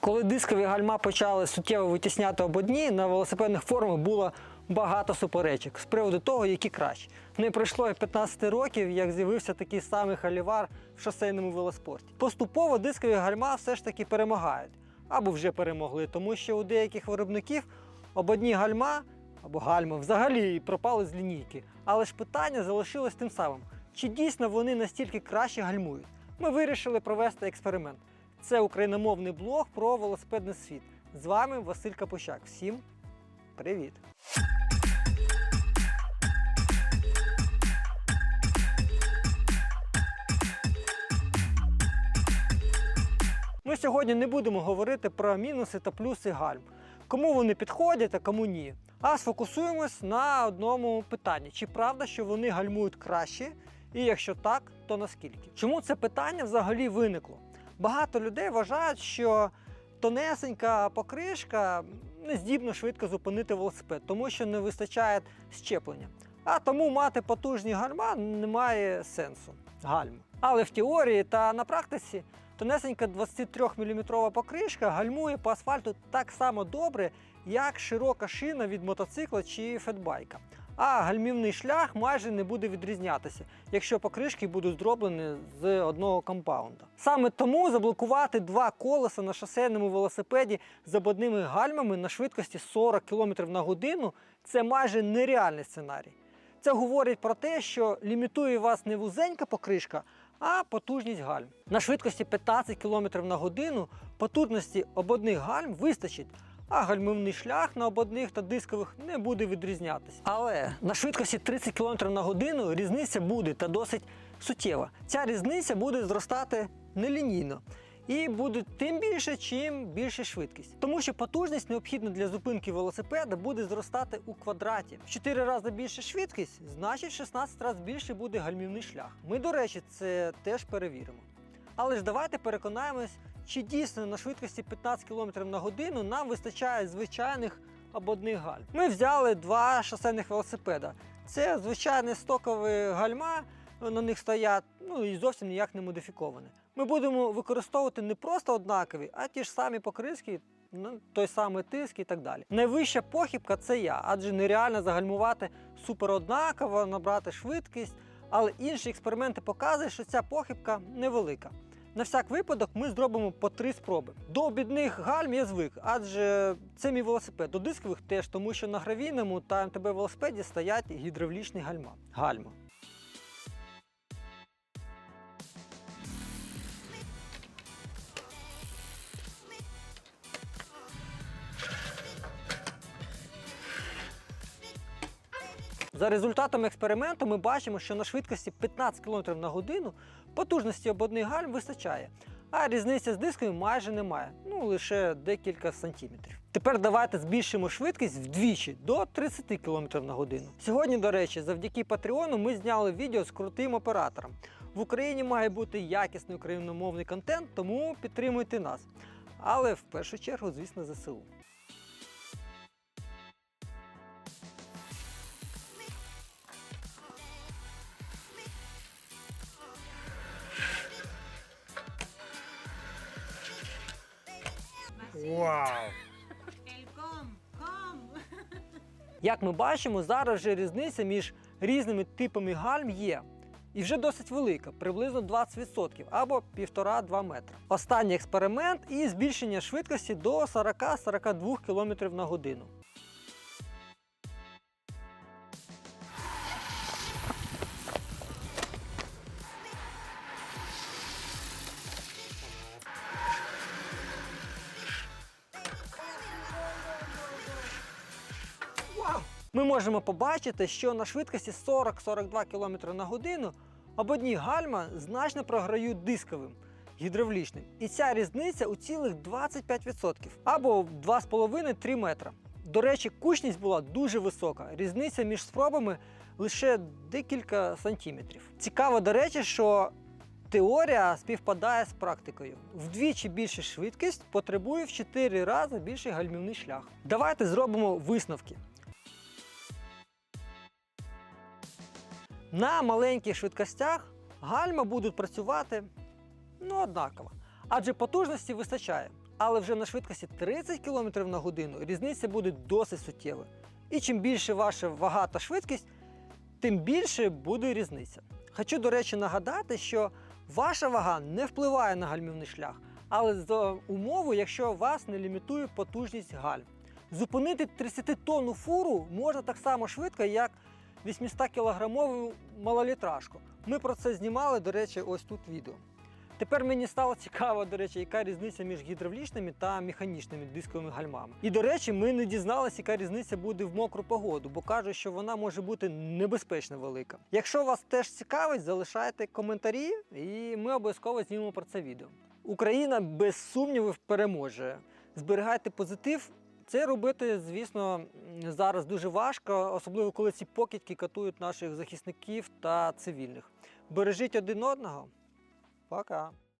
Коли дискові гальма почали суттєво витісняти ободні, на велосипедних форумах було багато суперечок з приводу того, які краще. Не пройшло і 15 років, як з'явився такий самий халівар в шосейному велоспорті. Поступово дискові гальма все ж таки перемагають або вже перемогли, тому що у деяких виробників ободні гальма або гальми взагалі пропали з лінійки. Але ж питання залишилось тим самим: чи дійсно вони настільки краще гальмують? Ми вирішили провести експеримент. Це україномовний блог про велосипедний світ. З вами Василь Капущак. Всім привіт! Ми сьогодні не будемо говорити про мінуси та плюси гальм, кому вони підходять, а кому ні. А сфокусуємось на одному питанні: чи правда, що вони гальмують краще? І якщо так, то наскільки? Чому це питання взагалі виникло? Багато людей вважають, що тонесенька покришка не здібна швидко зупинити велосипед, тому що не вистачає щеплення. А тому мати потужні гальма немає сенсу. Гальм. Але в теорії та на практиці тонесенька 23-мм покришка гальмує по асфальту так само добре, як широка шина від мотоцикла чи фетбайка. А гальмівний шлях майже не буде відрізнятися, якщо покришки будуть зроблені з одного компаунда. Саме тому заблокувати два колеса на шосейному велосипеді з ободними гальмами на швидкості 40 км на годину це майже нереальний сценарій. Це говорить про те, що лімітує вас не вузенька покришка, а потужність гальм. На швидкості 15 км на годину потужності ободних гальм вистачить, а гальмівний шлях на ободних та дискових не буде відрізнятися. Але на швидкості 30 км на годину різниця буде та досить суттєва. Ця різниця буде зростати нелінійно. І буде тим більше, чим більше швидкість. Тому що потужність необхідна для зупинки велосипеда буде зростати у квадраті. В 4 рази більше швидкість, значить в 16 разів більше буде гальмівний шлях. Ми, до речі, це теж перевіримо. Але ж давайте переконаємось, чи дійсно на швидкості 15 км на годину нам вистачає звичайних ободних гальм. Ми взяли два шосейних велосипеда. Це звичайні стокові гальма, на них стоять, ну і зовсім ніяк не модифіковані. Ми будемо використовувати не просто однакові, а ті ж самі покришки, ну, той самий тиск і так далі. Найвища похибка це я, адже нереально загальмувати супер однаково, набрати швидкість, але інші експерименти показують, що ця похибка невелика. На всяк випадок ми зробимо по три спроби. До обідних гальм я звик, адже це мій велосипед. До дискових теж, тому що на гравійному та МТБ велосипеді стоять гідравлічні гальма. Гальма. За результатами експерименту ми бачимо, що на швидкості 15 км на годину потужності ободних гальм вистачає, а різниця з дискою майже немає, ну лише декілька сантиметрів. Тепер давайте збільшимо швидкість вдвічі до 30 км на годину. Сьогодні, до речі, завдяки Патреону ми зняли відео з крутим оператором. В Україні має бути якісний україномовний контент, тому підтримуйте нас. Але в першу чергу, звісно, ЗСУ. Вау! Як ми бачимо, зараз вже різниця між різними типами гальм є. І вже досить велика, приблизно 20% або 1,5-2 метри. Останній експеримент і збільшення швидкості до 40-42 км на годину. Ми можемо побачити, що на швидкості 40-42 км на годину ободні гальма значно програють дисковим гідравлічним. І ця різниця у цілих 25% або 2,5-3 метра. До речі, кучність була дуже висока. Різниця між спробами лише декілька сантиметрів. Цікаво, до речі, що теорія співпадає з практикою. Вдвічі більша швидкість потребує в 4 рази більший гальмівний шлях. Давайте зробимо висновки. На маленьких швидкостях гальма будуть працювати ну, однаково, адже потужності вистачає. Але вже на швидкості 30 км на годину різниця буде досить суттєва. І чим більше ваша вага та швидкість, тим більше буде різниця. Хочу, до речі, нагадати, що ваша вага не впливає на гальмівний шлях, але за умови, якщо вас не лімітує потужність гальм. Зупинити 30-тонну фуру можна так само швидко, як 800-кілограмову малолітражку. Ми про це знімали, до речі, ось тут відео. Тепер мені стало цікаво, до речі, яка різниця між гідравлічними та механічними дисковими гальмами. І до речі, ми не дізналися, яка різниця буде в мокру погоду, бо кажуть, що вона може бути небезпечно велика. Якщо вас теж цікавить, залишайте коментарі, і ми обов'язково знімемо про це відео. Україна без сумнівів переможе. Зберігайте позитив. Це робити, звісно, зараз дуже важко, особливо коли ці покидьки катують наших захисників та цивільних. Бережіть один одного. Пока.